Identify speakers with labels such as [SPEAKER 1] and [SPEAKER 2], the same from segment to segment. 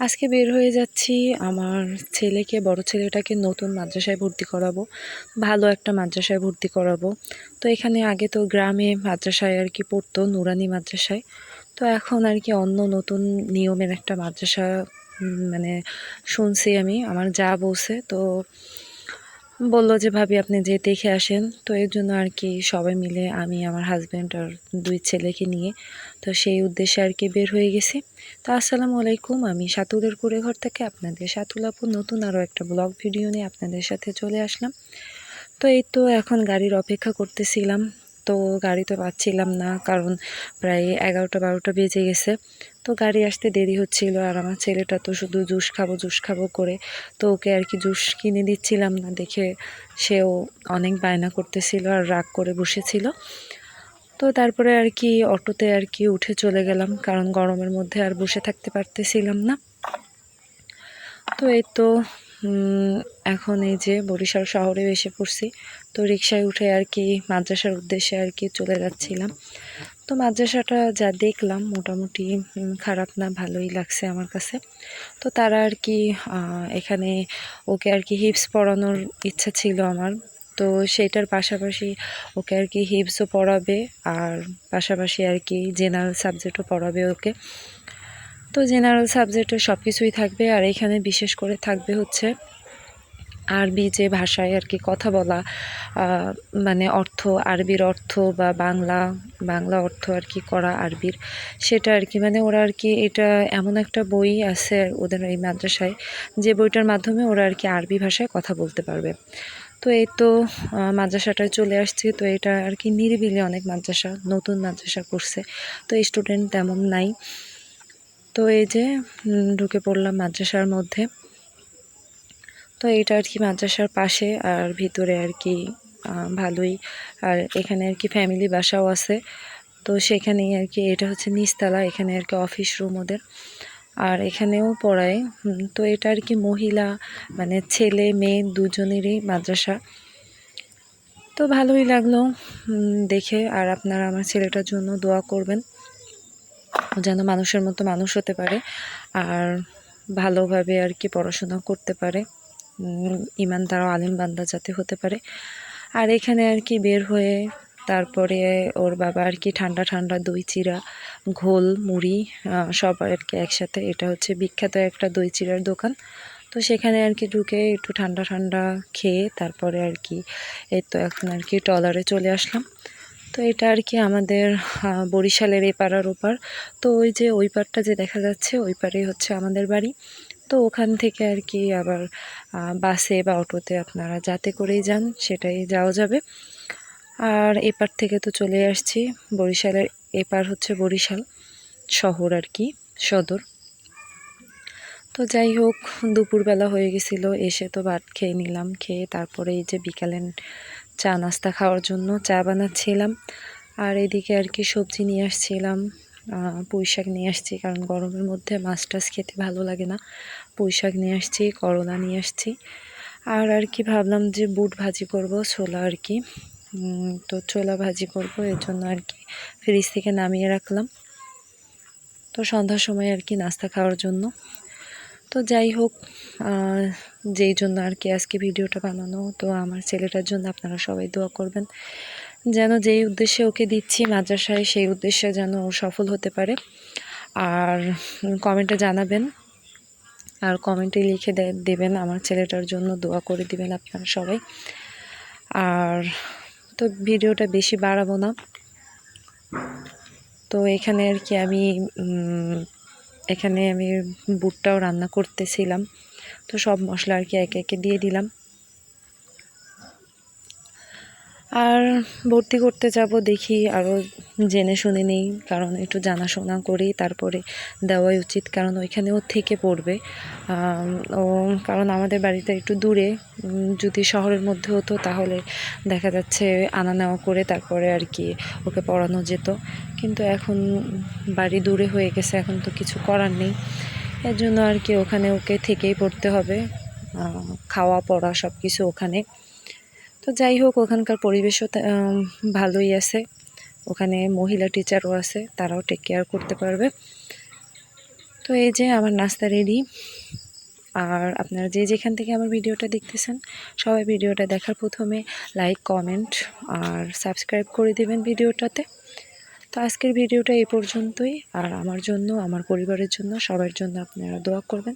[SPEAKER 1] আজকে বের হয়ে যাচ্ছি। আমার ছেলেকে, বড় ছেলেটাকে নতুন মাদ্রাসায় ভর্তি করাবো। ভালো একটা মাদ্রাসায় ভর্তি করাবো। তো এখানে আগে তো গ্রামে মাদ্রাসায় আর কি পড়তো, নুরানি মাদ্রাসায়। তো এখন আর কি অন্য নতুন নিয়মের একটা মাদ্রাসা মানে শুনছি আমি। আমার যা বলছে, তো বলল যে, ভাবি, আপনি যে দেখে আসেন, তো এর জন্য আর কি সবাই মিলে আমি, আমার হাজব্যান্ড আর দুই ছেলেকে নিয়ে, তো সেই উদ্দেশ্যে আর কি বের হয়ে গেছি। তো আসসালামু আলাইকুম, আমি সাতুলের কুড়ে ঘর থেকে আপনাদের সাতুল আপু, নতুন আরও একটা ব্লগ ভিডিও নিয়ে আপনাদের সাথে চলে আসলাম। তো এই তো এখন গাড়ির অপেক্ষা করতেছিলাম তো গাড়ি তো পাচ্ছিলাম না, কারণ প্রায় এগারোটা বারোটা বেজে গেছে। তো গাড়ি আসতে দেরি হচ্ছিল আর আমার ছেলেটা তো শুধু জুস খাব জুস খাব করে তো ওকে আর কি জুস কিনে দিচ্ছিলাম না দেখে সেও অনেক বায়না করতেছিল আর রাগ করে বসেছিল। তো তারপরে আর কি অটোতে আর কি উঠে চলে গেলাম, কারণ গরমের মধ্যে আর বসে থাকতে পারতেছিলাম না। তো এই তো এখন এই যে বরিশাল শহরে এসে পড়ছি, তো রিক্সায় উঠে আর কি মাদ্রাসার উদ্দেশ্যে আর কি চলে যাচ্ছিলাম। তো মাদ্রাসাটা যা দেখলাম মোটামুটি খারাপ না, ভালোই লাগছে আমার কাছে। তো তারা আর কি এখানে ওকে আর কি হিপস পড়ানোর ইচ্ছা ছিল আমার। তো সেটার পাশাপাশি ওকে আর কি হিপসও পড়াবে, আর পাশাপাশি আর কি জেনারেল সাবজেক্টও পড়াবে ওকে। তো জেনারেল সাবজেক্টে সব কিছুই থাকবে, আর এখানে বিশেষ করে থাকবে হচ্ছে আরবি যে ভাষায় আর কি কথা বলা মানে অর্থ, আরবির অর্থ বা বাংলা বাংলা অর্থ আর কি করা আরবির, সেটা আর কি মানে ওরা আর কি এটা এমন একটা বই আছে ওদের এই মাদ্রাসায়, যে বইটার মাধ্যমে ওরা আর কি আরবি ভাষায় কথা বলতে পারবে। তো এই তো মাদ্রাসাটায় চলে আসছি, তো এটা আর কি নিরিবিলি অনেক মাদ্রাসা, নতুন মাদ্রাসা করছে, তো স্টুডেন্ট তেমন নাই। তো এই যে ঢুকে পড়লাম মাদ্রাসার মধ্যে। তো এটা আর কি মাদ্রাসার পাশে, আর ভিতরে আর কি ভালোই। আর এখানে আর কি ফ্যামিলি বাসাও আছে। তো সেখানেই আর কি, এটা হচ্ছে নিচতলা, এখানে আর কি অফিস রুম ওদের। আর এখানেও পড়ায় তো এটা আর কি মহিলা মানে ছেলে, মেয়ে দুজনেরই মাদ্রাসা। তো ভালোই লাগল দেখে। আর আপনারা আমার ছেলেটার জন্য দোয়া করবেন। যেন মানুষের মতো মানুষ হতে পারে আর ভালোভাবে আর কি পড়াশোনা করতে পারে। ইমান ও আলিম বান্দা যাতে হতে পারে। আর এখানে আর কি বের হয়ে তারপরে ওর বাবা আর কি ঠান্ডা ঠান্ডা দই, চিরা, ঘোল, মুড়ি সব আর কি একসাথে। এটা হচ্ছে বিখ্যাত একটা দই, চিরার দোকান। তো সেখানে আর কি ঢুকে একটু ঠান্ডা ঠান্ডা খেয়ে তারপরে আর কি এই তো এখন আর কি ট্রলারে চলে আসলাম। তো এটা আর কি আমাদের বরিশালের এপাড়ার ওপার তো ওই যে ওই পারটা যে দেখা যাচ্ছে, ওই পারেই হচ্ছে আমাদের বাড়ি। তো ওখান থেকে আর কি আবার বাসে বা অটোতে আপনারা যাতে করেই যান, সেটাই যাওয়া যাবে। আর এপার থেকে তো চলে আসছি, বরিশালের এপার হচ্ছে বরিশাল শহর আর কি, সদর। তো যাই হোক, দুপুরবেলা হয়ে গেছিল, এসে তো ভাত খেয়ে নিলাম, খেয়ে তারপরে এই যে বিকালে চা নাস্তা খাওয়ার জন্য চা বানাচ্ছিলাম। আর এদিকে আর কি সবজি নিয়ে আসছিলাম পুঁই শাক নিয়ে আসছি, কারণ গরমের মধ্যে মাছ টাছ খেতে ভালো লাগে না। পুঁই শাক নিয়ে আসছি, করলা নিয়ে আসছি। আর আর কি ভাবলাম যে বুট ভাজি করব, ছোলা আর কি। তো ছোলা ভাজি করব, এর জন্য আর কি ফ্রিজ থেকে নামিয়ে রাখলাম। তো সন্ধ্যার সময় আর কি নাস্তা খাওয়ার জন্য। তো যাই হোক যেই জন্য আর কি আজকে ভিডিওটা বানানো, তো আমার ছেলেটার জন্য আপনারা সবাই দোয়া করবেন। যেন যেই উদ্দেশ্যে ওকে দিচ্ছি মাদ্রাসায়, সেই উদ্দেশ্যে যেন ও সফল হতে পারে। আর কমেন্টে জানাবেন, আর কমেন্টে লিখে দেবেন আমার ছেলেটার জন্য দোয়া করে দিবেন আপনারা সবাই। আর তো ভিডিওটা বেশি বাড়াবো না। তো এখানে আর কি আমি এখানে আমি বুটটাও রান্না করতেছিলাম। তো সব মশলা আর কি একে একে দিয়ে দিলাম। আর ভর্তি করতে যাব দেখি আরও জেনে শুনে নেই, কারণ একটু জানাশোনা করেই তারপরে দেওয়াই উচিত, কারণ ওইখানেও থেকে পড়বে। ও, কারণ আমাদের বাড়িটা একটু দূরে যদি শহরের মধ্যে হতো তাহলে দেখা যাচ্ছে আনা নেওয়া করে তারপরে আর কি ওকে পড়ানো যেত। কিন্তু এখন বাড়ি দূরে হয়ে গেছে, এখন তো কিছু করার নেই। এর জন্য আর কি ওখানে ওকে থেকেই পড়তে হবে খাওয়া, পড়া সব কিছু ওখানে। তো যাই হোক, ওখানকার পরিবেশও ভালোই আছে। ওখানে মহিলা টিচারও আছে, তারাও টেক কেয়ার করতে পারবে। তো এই যে আমার নাস্তা রেডি আর আপনারা যে যেখান থেকে আমার ভিডিওটা দেখতেছেন, সবাই ভিডিওটা দেখার প্রথমে লাইক কমেন্ট আর সাবস্ক্রাইব করে দেবেন ভিডিওটাতে। তো আজকের ভিডিওটা এই পর্যন্তই। আর আমার জন্য, আমার পরিবারের জন্য, সবার জন্য আপনারা দোয়া করবেন।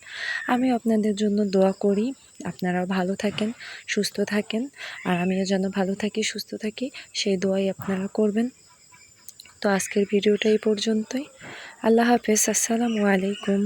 [SPEAKER 1] আমি আপনাদের জন্য দোয়া করি। আপনারা ভালো থাকেন, সুস্থ থাকেন। আর আমিও যেন ভালো থাকি, সুস্থ থাকি, সেই দোয়াই আপনারা করবেন। তো আজকের ভিডিওটা এই পর্যন্তই। আল্লাহ হাফেজ। আসসালামু আলাইকুম।